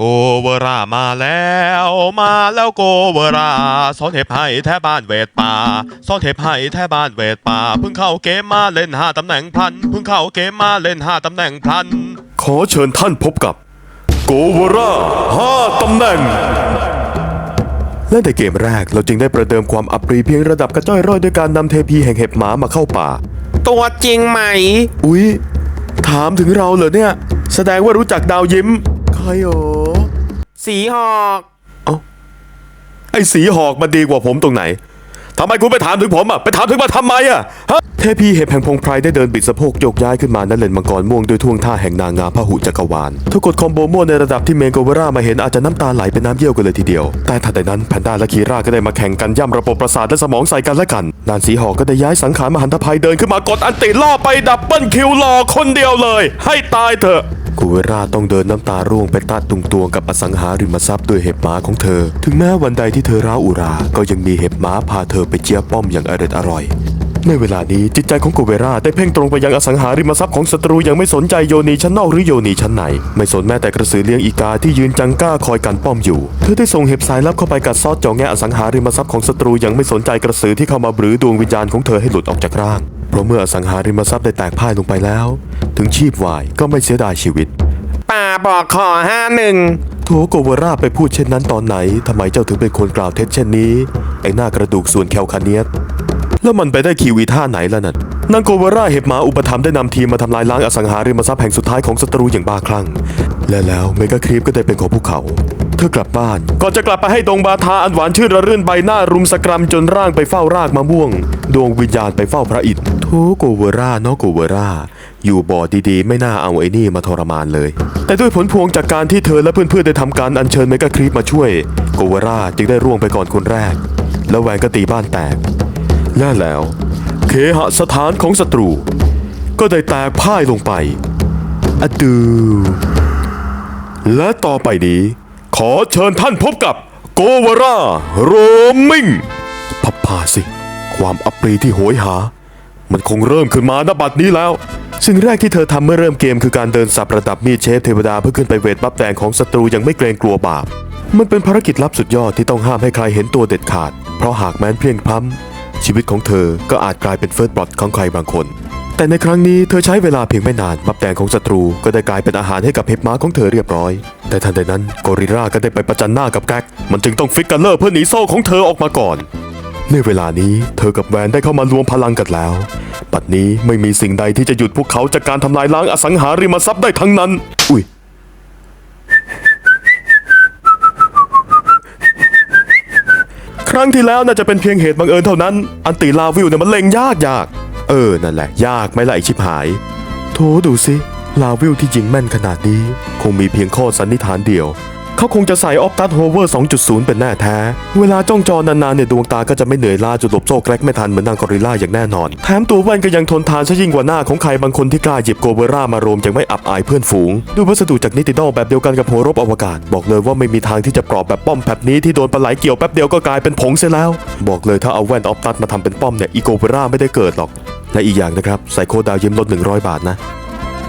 โกเวรามาแล้วมาแล้วโกเวราสอนเทพให้แท้บ้านเวทป่าสอนเทพให้แท้บ้านเวทป่าเพิ่งเข้าเกมมาเล่นห้าตำแหน่งพลันเพิ่งเข้าเกมมาเล่นห้าตำแหน่งพลันขอเชิญท่านพบกับโกวราห้าตำแหน่งและในเกมแรกเราจึงได้ประเดิมความอัปรีเพียงระดับกระจ้อยร่อยด้วยการนำเทพีแห่งเห็บหมามาเข้าป่า ตัวจริงไหม อุ๊ย ถามถึงเราเหรอเนี่ย แสดงว่ารู้จักดาวยิ้มใครโอ สีหอกไอ้สีหอกมันดีกว่าผมตรงไหนทำไมคุณไปถามถึงผมอะ ไปถามถึงมาทำไมอะฮะเทพีเห็บแห่งพงไพรได้เดินบิดสะโพกโยกย้ายขึ้นมานั้นเลนมังกรม่วงด้วยท่วงท่าแห่งนางงามพหุจักรวาลทุกกดคอมโบม่วนในระดับที่เมนโกเวรามาเห็นอาจจะน้ำตาไหลเป็นน้ำเยี่ยวกันเลยทีเดียว แต่ทันใดนั้นแพนด้าและคีราก็ได้มาแข่งกันย่ำระบบประสาทและสมองใส่กันและกัน นานสีหอกก็ได้ย้ายสังขารมหันตภัยเดินขึ้นมากดอันติล่อไปดับเบิลคิวรอคนเดียวเลย ให้ตายเถอะ กูเวราต้องเดินน้ำตาร่วงไปตาตุงตวงกับอสังหาริมทรัพย์ด้วยเห็บหมาของเธอ ถึงแม้วันใดที่เธอร้าวอุรา ก็ยังมีเห็บหมาพาเธอไปเจียป้อมอย่างอร็ดอร่อยในเวลานี้จิตใจของกูเวราได้เพ่งตรงไปยังอสังหาริมทรัพย์ของศัตรูยังไม่สนใจโยนีชั้นนอกหรือโยนีชั้นในไม่สนแม้แต่กระสือเลี้ยงอีกาที่ยืนจังก้าคอยกันป้อมอยู่ เธอได้ส่งเห็บสายลับเข้าไปกัดซอดจ่อแงอสังหาริมทรัพย์ของศัตรูยังไม่สนใจกระสือที่เข้ามาบรือดวงวิญญาณของเธอให้หลุดออกจากร่าง ราะเมื่ออสังหาริมทรัพย์ได้แตกพ่ายลงไปแล้ว ถึงชีพวายก็ไม่เสียดายชีวิต ป่าบอกขอห้าหนึ่งโถโกเวราไปพูดเช่นนั้นตอนไหน ทำไมเจ้าถึงเป็นคนกล่าวเท็จเช่นนี้ ไอ้หน้ากระดูกส่วนแคลคาเนียสแล้วมันไปได้คีวีท่าไหนล่ะนั่นนางโกเวราเห็บหมาอุปถัมภ์ได้นำทีมมาทำลายล้างอสังหาริมทรัพย์แห่งสุดท้ายของศัตรูอย่างบ้าคลั่ง และแล้วเมกาครีปก็ได้เป็นของพวกเขา เธอกลับบ้าน ก่อนจะกลับไปให้ดงบาทาอันหวานชื่นระรื่นใบหน้ารุมสกรัมจนร่างไปเฝ้ารากมะม่วง ดวงวิญญาณไปเฝ้าพระอินทร์โถโกเวราเนาะโกเวราอยู่บ่อดีๆ ไม่น่าเอาไอ้นี่มาทรมานเลย แต่ด้วยผลพวงจากการที่เธอและเพื่อนๆได้ทำการอัญเชิญเมกาครีปมาช่วย โกเวราจึงได้ร่วงไปก่อนคนแรก แล้วแหวนก็ตีบ้านแตกและแล้ว เคหสถานของศัตรู ก็ได้แตกพ่ายลงไปอะดูและต่อไปนี้ ขอเชิญท่านพบกับโกวาราโรมิงพับพาสิ ความอัปรีที่โหยหา มันคงเริ่มขึ้นมาณบัดนี้แล้ว สิ่งแรกที่เธอทำเมื่อเริ่มเกมคือการเดินสับระดับมีดเชฟเทวดาเพื่อขึ้นไปเวทบัฟแดงของศัตรูอย่างไม่เกรงกลัวบาป มันเป็นภารกิจลับสุดยอดที่ต้องห้ามให้ใครเห็นตัวเด็ดขาด เพราะหากแม้นเพียงพล้ำชีวิตของเธอก็อาจกลายเป็นเฟิร์สบลอดของใครบางคน แต่ในครั้งนี้เธอใช้เวลาเพียงไม่นานบับแดงของศัตรูก็ได้กลายเป็นอาหารให้กับเห็บม้าของเธอเรียบร้อย แต่ทันใดนั้นกอริลาก็ได้ไปประจันหน้ากับแก๊กมันจึงต้องฟิกกันเลอร์เพื่อหนีโซ่ของเธอออกมาก่อน ในเวลานี้เธอกับแวนได้เข้ามารวมพลังกันแล้วปัดนี้ไม่มีสิ่งใดที่จะหยุดพวกเขาจากการทำลายล้างอสังหาริมทรัพย์ได้ทั้งนั้น อุ้ยครั้งที่แล้วน่าจะเป็นเพียงเหตุบังเอิญเท่านั้น อันติลาวิลเนี่ยมันเล็งยากยาก เออ นั่นแหละ ยากไหม่ละไอชิบหาย โถดูสิ ลาวิลที่ยิงแม่นขนาดนี้ คงมีเพียงข้อสันนิษฐานเดียว เขาคงจะใส่ออฟตัสโฮเวอร์ 2.0 เป็นแน่แท้ เวลาจ้องจอนานๆเนี่ยดวงตาก็จะไม่เหนื่อยล้าจนหลบโซ่แกรกไม่ทันเหมือนนางกอริลลาอย่างแน่นอน แถมตัวแว่นก็ยังทนทานซะยิ่งกว่าหน้าของใครบางคนที่กล้าหยิบโกเบร่ามารวมยังไม่อับอายเพื่อนฝูงด้วยวัสดุจากนิติดอลแบบเดียวกันกับหัวรบอวกาศ บอกเลยว่าไม่มีทางที่จะปลอบแบบป้อมแบบนี้ที่โดนปลาไหลเกี่ยวแป๊บเดียวก็กลายเป็นผงเสียแล้ว บอกเลยถ้าเอาแว่นออฟตัสมาทำเป็นป้อมเนี่ยอีโกเบร่าไม่ได้เกิดหรอก และอีกอย่างนะครับใส่โคดดาวยิ้มลด 100 บาทนะ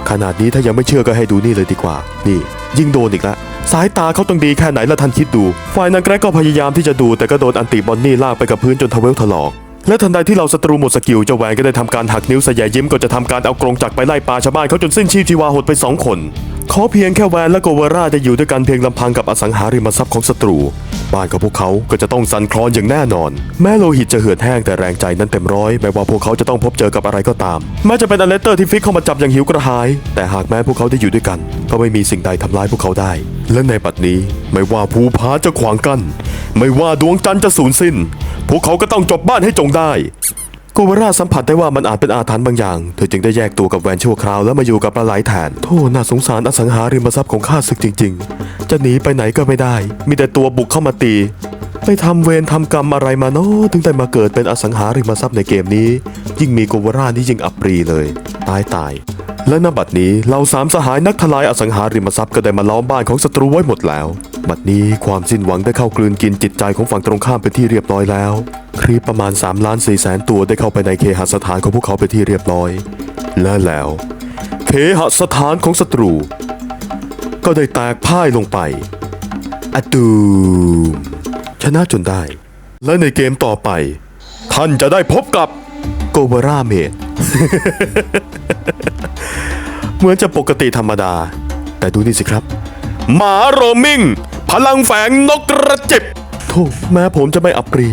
ขนาดนี้ถ้ายังไม่เชื่อก็ให้ดูนี่เลยดีกว่า นี่ ยิ่งโดนอีกละสายตาเขาต้องดีแค่ไหนละท่านคิดดู ฝ่ายนางแกรกก็พยายามที่จะดู แต่ก็โดนอันติบอนนี่ลากไปกับพื้นจนทะเวลถลอกและทันใดที่เราศัตรูหมดสกิลเจ้าแหวนก็ได้ทำการหักนิ้วสยายยิ้มก็จะทำการเอากรงจักรไปไล่ปลาชาวบ้านเขาจนสิ้นชีพชีวาหดไปสองคน ขอเพียงแค่แวนและโกเวราจะอยู่ด้วยกันเพียงลำพังกับอสังหาริมทรัพย์ของศัตรู บ้านของพวกเขาก็จะต้องสั่นคลอนอย่างแน่นอน แม้โลหิตจะเหือดแห้งแต่แรงใจนั้นเต็มร้อยแม้ว่าพวกเขาจะต้องพบเจอกับอะไรก็ตาม แม้จะเป็นอเลสเตอร์ที่ฟิกเข้ามาจับอย่างหิวกระหาย แต่หากแม้พวกเขาได้อยู่ด้วยกัน ก็ไม่มีสิ่งใดทำร้ายพวกเขาได้ และในบัดนี้ไม่ว่าภูผาจะขวางกั้นไม่ว่าดวงจันทร์จะสูญสิ้น พวกเขาก็ต้องจบบ้านให้จงได้ กวาราสัมผัสได้ว่ามันอาจเป็นอาถรรพ์บางอย่าง เธอจึงได้แยกตัวกับแวนชั่วคราวแล้วมาอยู่กับปลาไหลแทน โทษน่าสงสารอสังหาริมทรัพย์ของข้าศึกจริง ๆ จะหนีไปไหนก็ไม่ได้ มีแต่ตัวบุกเข้ามาตี ไปทำเวรทำกรรมอะไรมาเนาะถึงได้มาเกิดเป็นอสังหาริมทรัพย์ในเกมนี้ ยิ่งมีโกวารานี่ยิ่งอับปรีเลย ตายตายและณบัดนี้เราสามสหายนักทลายอสังหาริมทรัพย์ก็ได้มาล้อมบ้านของศัตรูไว้หมดแล้ว บัดนี้ความสิ้นหวังได้เข้ากลืนกินจิตใจของฝั่งตรงข้ามเป็นที่เรียบร้อยแล้ว ครีปประมาณ3ล้าน4แสนตัวได้เข้าไปในเคหสถานของพวกเขาเป็นที่เรียบร้อย และแล้ว เคหสถานของศัตรู ก็ได้แตกพ่ายลงไปอะตูมชนะจนได้ และในเกมต่อไป ท่านจะได้พบกับโกเบราเมดเหมือนจะปกติธรรมดา แต่ดูนี่สิครับ หมาโรมิงพลังแฝงนกกระจิบโธ่แม้ผมจะไม่อับปรี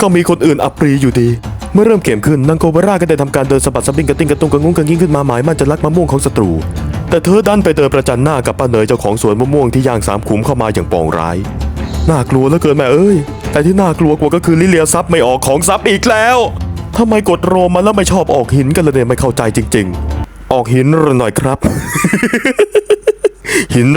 ก็มีคนอื่นอับปรีอยู่ดี เมื่อเริ่มเกมขึ้นนางโกเบราก็ได้ทำการเดินสะบัดสะบิ้งกระติ้งกระตุ้งกระงุ้งกระงิ้งขึ้นมาหมายมั่นจะลักมะม่วงของศัตรู แต่เธอดันไปเดินประจันหน้ากับป้าเนยเจ้าของสวนมะม่วงที่ย่างสามขุมเข้ามาอย่างปองร้ายน่ากลัวเหลือเกินแม่เอ้ย แต่ที่น่ากลัวกว่าก็คือลิเลียซับไม่ออกของซับอีกแล้วทำไมกดโรมมาแล้วไม่ชอบออกหินกันเลยเนี่ยไม่เข้าใจจริง ๆ ออกหินหน่อยครับ หิน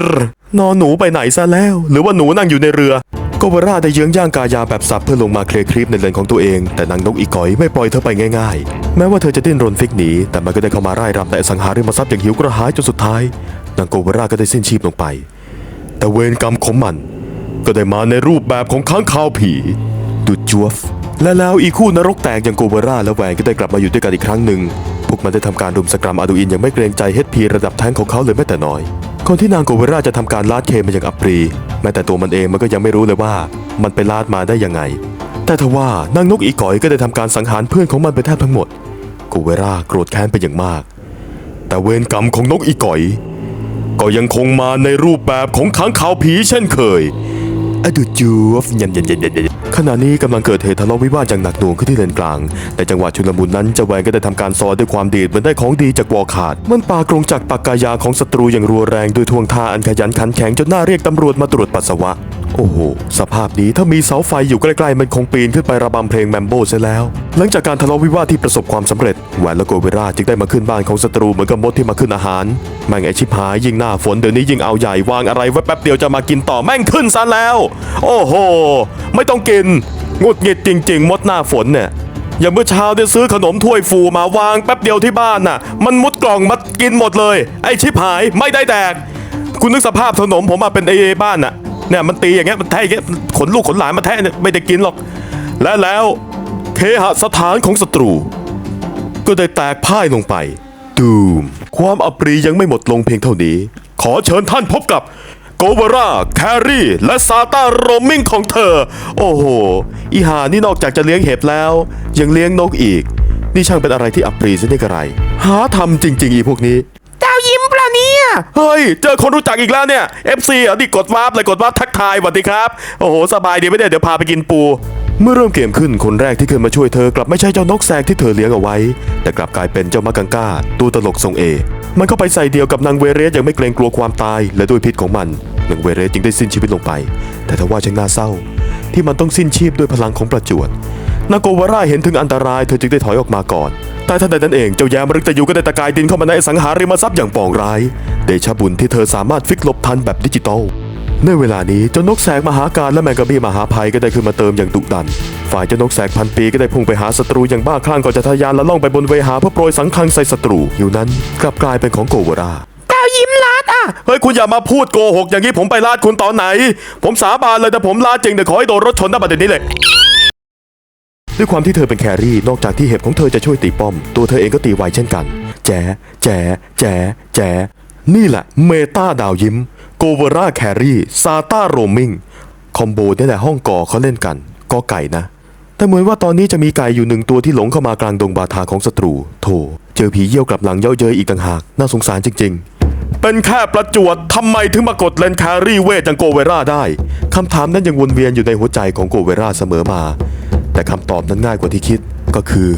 นอนหนูไปไหนซะแล้ว หรือว่าหนูนั่งอยู่ในเรือโกเบราได้เยื้องย่างกายาแบบสับเพื่อลงมาเคลียร์คลิปในเลนของตัวเอง แต่นางนกอีกอยไม่ปล่อยเธอไปง่ายๆ แม้ว่าเธอจะดิ้นรนฟิกหนี แต่มันก็ได้เข้ามาร่ายรำในอสังหาริมทรัพย์อย่างหิวกระหายจนสุดท้าย นางโกเบราก็ได้สิ้นชีพลงไป แต่เวรกรรมของมัน ก็ได้มาในรูปแบบของค้างคาวผี ดุดจวฟและแล้วอีคู่นรกแตกอย่างโกเบราและแหวนก็ได้กลับมาอยู่ด้วยกันอีกครั้งหนึ่งพวกมันได้ทำการรุมสกรัมอาดูอินอย่างไม่เกรงใจเฮดพีระดับแท้งของเขาเลยแม้แต่น้อย ก่อนที่นางโกเวราจะทำการลาดเคมาอย่างอับปรี แม้แต่ตัวมันเองมันก็ยังไม่รู้เลยว่ามันไปลาดมาได้ยังไง แต่ทว่านางนกอีกอยก็ได้ทำการสังหารเพื่อนของมันไปแทบทั้งหมดโกเวราโกรธแค้นไปอย่างมาก แต่เวรกรรมของนกอีกอย ก็ยังคงมาในรูปแบบของค้างคาวผีเช่นเคย อดูจูฟยันยันยันยันขณะนี้กำลังเกิดเหตุทะเลาะวิวาทอย่างหนักหน่วงขึ้นที่เลนกลาง แต่จังหวะชุลมุนนั้นเจ้าแหวนก็ได้ทำการซอยด้วยความดีดมันได้ของดีจากวอขาด มันปากรงจากปากกายาของศัตรูอย่างรัวแรงด้วยทวงท่าอันขยันขันแข็งจนน่าเรียกตำรวจมาตรวจปัสสาวะ โอ้โห สภาพนี้ถ้ามีเสาไฟอยู่ใกล้ๆ มันคงปีนขึ้นไประบำเพลงแมมโบ้ซะแล้ว หลังจากการทะเลาะวิวาทที่ประสบความสำเร็จแหวนและโกเวราจึงได้มาขึ้นบ้านของศัตรูเหมือนกับมดที่มาขึ้นอาหาร แม่งไอชิบหายยิ่งหน้าฝนเดี๋ยวนี้ยิ่งเอาใหญ่วางอะไรไว้แป๊บเดียวจะมากินต่อแม่งขึ้นซะแล้ว โอ้โห ไม่ต้องกินงดหงิดจริง ๆ มดหน้าฝนเนี่ยอย่างเมื่อเช้าได้ซื้อขนมถ้วยฟูมาวางแป๊บเดียวที่บ้านน่ะ มันมุดกล่องมากินหมดเลย ไอชิบหายไม่ได้แดก คุณนึกสภาพขนมผมมาเป็นไอบ้านน่ะ เนี่ยมันตีอย่างเงี้ยมันแทะอย่างเงี้ยขนลูกขนหลานมาแทะเนี่ยไม่ได้กินหรอก และแล้วเคหสถานของศัตรู ก็ได้แตกพ่ายลงไป ดูม ความอับปรียังไม่หมดลงเพียงเท่านี้ ขอเชิญท่านพบกับโกเวราแครี่และซาตาโรมิงของเธอ โอ้โห อีหานี่นอกจากจะเลี้ยงเห็บแล้ว ยังเลี้ยงนกอีก นี่ช่างเป็นอะไรที่อับปรีซะนี่กระไร หาทำจริง ๆ อีพวกนี้ เฮ้ย เจอคนรู้จักอีกแล้วเนี่ย FC เหรอดิกดวาร์ปเลยกดวาร์ปทักทายสวัสดีครับ โอ้โห สบายดีไมเนี่ยเดี๋ยวพาไปกินปู เมื่อเริ่มเกมขึ้นคนแรกที่ขึ้นมาช่วยเธอกลับไม่ใช่เจ้านกแสกที่เธอเลี้ยงเอาไว้ แต่กลับกลายเป็นเจ้ามักกังก้า ตัวตลกทรงเอ มันเข้าไปใส่เดียวกับนางเวเรสย่างไม่เกรงกลัวความตายและด้วยพิษของมันนางเวเรสจึงได้สิ้นชีวิตลงไป แต่ทว่าช่างน่าเศร้า ที่มันต้องสิ้นชีพด้วยพลังของประจวด นาโกวาร่าเห็นถึงอันตรายเธอจึงได้ถอยออกมาก่อน แต่ทันใดนั้นเองเจ้าแยมรึกตะยูก็ได้ตะกายดินเข้ามาในสังหาริมทรัพย์อย่างปองร้าย เดชบุญที่เธอสามารถฟิกลบทันแบบดิจิตอลในเวลานี้เจ้านกแสกมหาการและแมงกะบี้มหาภัยก็ได้ขึ้นมาเติมอย่างดุดัน ฝ่ายเจ้านกแสกพันปีก็ได้พุ่งไปหาศัตรูอย่างบ้าคลั่งก่อนจะทะยานและล่องไปบนเวหาเพื่อโปรยสังคังใส่ศัตรูอยู่นั้นกลับกลายเป็นของโกวาร่าายิ้มลัดอะ เฮ้ย คุณอย่ามาพูดโกหกอย่างนี้ผมไปลาดคุณตอนไหน ผมสาบานเลยแต่ผมลาดจริงแต่ขอให้โดนรถชนตั้งแต่เดี๋ยวนี้เลย ด้วยความที่เธอเป็นแครี่ นอกจากที่เห็บของเธอจะช่วยตีป้อม ตัวเธอเองก็ตีไวเช่นกัน แจ๋แจ๋แจ๋แจ๋นี่แหละ เมตาดาวยิ้ม โกเวราแครี่ ซาตาโรมิง คอมโบนี่แหละห้องก่อเขาเล่นกันกอไก่นะ แต่เหมือนว่าตอนนี้จะมีไก่อยู่หนึ่งตัวที่หลงเข้ามากลางดงบาทาของศัตรู โถ เจอผีเยี่ยวกลับหลังเย่าเย้ยอีกต่างหาก น่าสงสารจริง ๆ เป็นแค่ประจวดทำไมถึงมากดเลนแครี่เวจังโกเวราได้คำถามนั้นยังวนเวียนอยู่ในหัวใจของโกเวราเสมอมา แต่คำตอบนั้นง่ายกว่าที่คิดก็คือ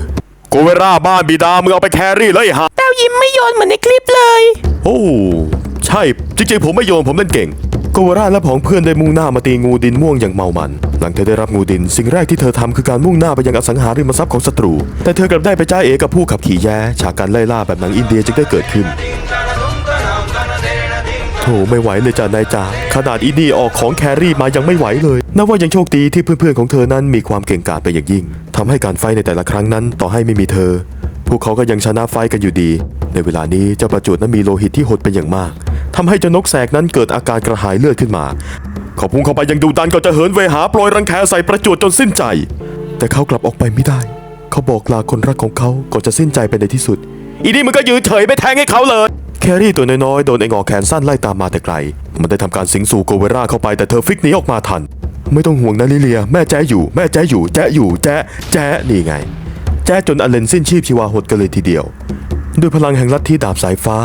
โกเวราบ้านบิดามึงเอาไปแครี่เลยฮะเจ้ายิ้มไม่โยนเหมือนในคลิปเลย โอ้ใช่จริงๆผมไม่โยนผมเล่นเก่งโกวาร่าและผองเพื่อนได้มุ่งหน้ามาตีงูดินม่วงอย่างเมามัน หลังเธอได้รับงูดิน สิ่งแรกที่เธอทำคือการมุ่งหน้าไปยังอสังหาริมทรัพย์ของศัตรู แต่เธอกลับได้ไปจ้าเอกับผู้ขับขี่แย้ฉากการไล่ล่าแบบหนังอินเดียจึงได้เกิดขึ้นโถไม่ไหวเลยจ้ะนายจ๋าขนาดอีนี่ออกของแครี่มายังไม่ไหวเลยนับว่ายังโชคดีที่เพื่อนๆของเธอนั้นมีความเก่งกาจไปอย่างยิ่งทำให้การไฟในแต่ละครั้งนั้นต่อให้ไม่มีเธอ พวกเขาก็ยังชนะไฟกันอยู่ดี ในเวลานี้เจ้าประจวดนั้นมีโลหิตที่หดเป็นอย่างมากทำให้เจ้านกแสกนั้นเกิดอาการกระหายเลือดขึ้นมาเขาพุ่งเข้าไปยังดูดันก็จะเหินเวหาโปรยรังแคใส่ประจวดจนสิ้นใจ แต่เขากลับออกไปไม่ได้ เขาบอกลาคนรักของเขาก่อนจะสิ้นใจไปในที่สุดอีนี่มึงก็ยืนเฉยไปแทงให้เขาเลย แครี่ตัวน้อยๆ โดนไอ้งอแขนสั้นไล่ตามมาแต่ไกล มันได้ทำการสิงสู่โกเวราเข้าไปแต่เธอฟิกหนีออกมาทัน ไม่ต้องห่วงนะลิเลีย แม่แจ้อยู่แม่แจ้อยู่แจ้อยู่แจ้แจ้นี่ไง แจ้จนอเลนสิ้นชีพชีวาหดกันเลยทีเดียว ด้วยพลังแห่งลัทธิดาบสายฟ้า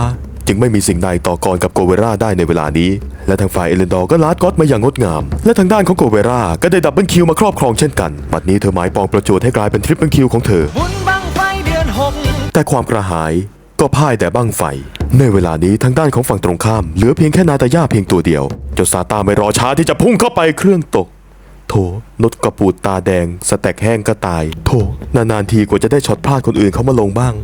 จึงไม่มีสิ่งใดต่อกรกับโกเวราได้ในเวลานี้ และทางฝ่ายเอเลนดอร์ก็ลาดก็อตมาอย่างงดงาม และทางด้านของโกเวราก็ได้ดับเบิลคิวมาครอบครองเช่นกันบัดนี้เธอหมายปองประจวดให้กลายเป็นทริปเปิลคิวของเธอบุญบังไฟเดือนหกแต่ความกระหาย ก็พ่ายแต่บั้งไฟ ในเวลานี้ทางด้านของฝั่งตรงข้าม เหลือเพียงแค่นาตาย่าเพียงตัวเดียวเจ้าซาตาไม่รอช้าที่จะพุ่งเข้าไปเครื่องตก โถนดกระปูดตาแดง สแต็กแห้งก็ตาย โถนานๆทีกว่าจะได้ช็อตพลาดคนอื่นเขามาลงบ้าง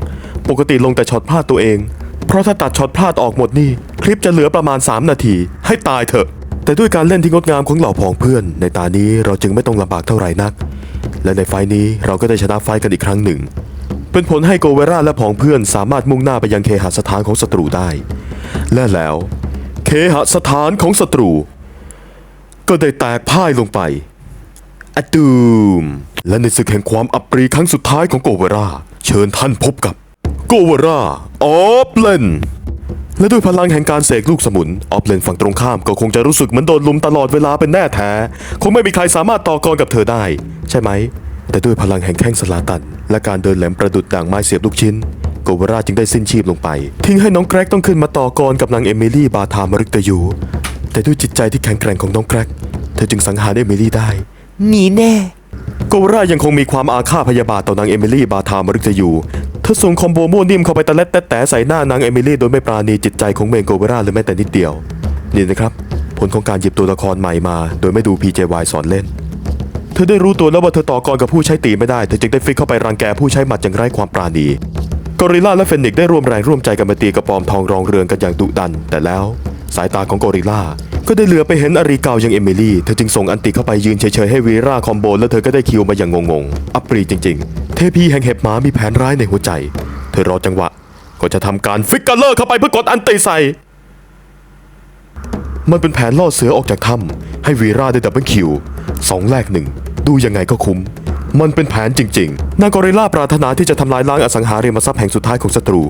ปกติลงแต่ช็อตพลาดตัวเอง เพราะถ้าตัดช็อตพลาดออกหมดนี่ คลิปจะเหลือประมาณ 3 นาที ให้ตายเถอะ แต่ด้วยการเล่นที่งดงามของเหล่าพองเพื่อน ในตานี้เราจึงไม่ต้องลำบากเท่าไหร่นัก และในไฟนี้เราก็ได้ชนะไฟล์กันอีกครั้งหนึ่ง เป็นผลให้โกเวราและผองเพื่อนสามารถมุ่งหน้าไปยังเคหสถานของศัตรูได้ และแล้ว เคหสถานของศัตรู ก็ได้แตกพ่ายลงไปอะตูม และในศึกแห่งความอับปรีครั้งสุดท้ายของโกเวรา เชิญท่านพบกับโกเวราออฟเลนและด้วยพลังแห่งการเสกลูกสมุน ออฟเลนฝั่งตรงข้ามก็คงจะรู้สึกเหมือนโดนลุมตลอดเวลาเป็นแน่แท้ คงไม่มีใครสามารถต่อกรกับเธอได้ ใช่ไหม แต่ด้วยพลังแห่งแข้งสลาตัน และการเดินแหลมประดุดด่างไม้เสียบลูกชิ้นโกเวราจึงได้สิ้นชีพลงไป ทิ้งให้น้องแกรกต้องขึ้นมาต่อกรกับนางเอมิลี่บาธามริกตยู แต่ด้วยจิตใจที่แข็งแกร่งของน้องแกรก เธอจึงสังหารเอมิลี่ได้หนีแน่โกเวรายังคงมีความอาฆาตพยาบาทต่อนางเอมิลี่บาธามริกตยูเธอส่งคอมโบมั่วนิ่มเข้าไปตะเล็ดแตะแต่ใส่หน้านางเอมิลี่โดยไม่ปราณีจิตใจของเมนโกเวราเลยแม้แต่นิดเดียวนี่นะครับ ผลของการหยิบตัวละครใหม่มา โดยไม่ดู PJY สอนเล่น เธอได้รู้ตัวแล้วว่าเธอต่อกรกับผู้ใช้ตีไม่ได้ เธอจึงได้ฟิกเข้าไปรังแกผู้ใช้หมัดอย่างไร้ความปราณีกอริลลาและเฟนิกได้ร่วมแรงร่วมใจกันมาตีกระปอมทองรองเรืองกันอย่างดุดัน แต่แล้ว สายตาของกอริลลาก็ได้เหลือไปเห็นอารีเกาอย่างเอมิลี่ เธอจึงส่งอันติเข้าไปยืนเฉยๆให้วีราคอมโบแล้วเธอก็ได้คิวมาอย่างงงๆ อัปรีจริง ๆ เทพีแห่งเห็บหมามีแผนร้ายในหัวใจ เธอรอจังหวะก็จะทำการฟิกเกอร์เลอร์เข้าไปเพื่อกดอันติใส่ มันเป็นแผนล่อเสือออกจากถ้ำให้วีราได้ดับเบิลคิว สองแลกหนึ่งดูยังไงก็คุ้ม มันเป็นแผนจริงๆ นางกอริลลาปรารถนาที่จะทำลายล้างอสังหาริมทรัพย์แห่งสุดท้ายของศัตรู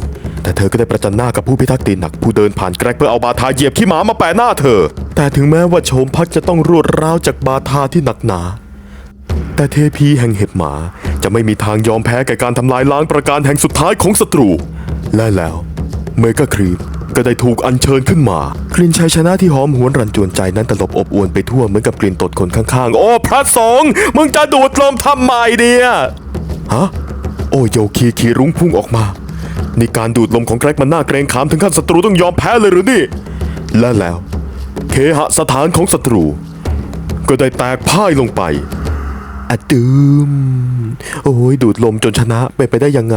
แต่เธอก็ได้ประจันหน้ากับผู้พิทักษ์ตีนหนักผู้เดินผ่านแกรกเพื่อเอาบาทาเหยียบขี้หมามาแปะหน้าเธอ แต่ถึงแม้ว่าโฉมพักจะต้องรวดร้าวจากบาทาที่หนักหนา แต่เทพีแห่งเห็บหมาจะไม่มีทางยอมแพ้แก่การทำลายล้างประการแห่งสุดท้ายของศัตรู และแล้วเมกาครีป ก็ได้ถูกอัญเชิญขึ้นมา กลิ่นชัยชนะที่หอมหวนรันจวนใจนั้นตลบอบอวนไปทั่วเหมือนกับกลิ่นตดคนข้างๆ โอ้พระสงฆ์มึงจะดูดลมทำไมเนี่ยฮะโอ้โยคีคีรุ้งพุ่งออกมานี่การดูดลมของแกรกมันน่าเกรงขามถึงขั้นศัตรูต้องยอมแพ้เลยหรือนี่ และแล้ว เคหสถานของศัตรู ก็ได้แตกพ่ายลงไปอะดืม โอ้ยดูดลมจนชนะเป็นไปได้ยังไง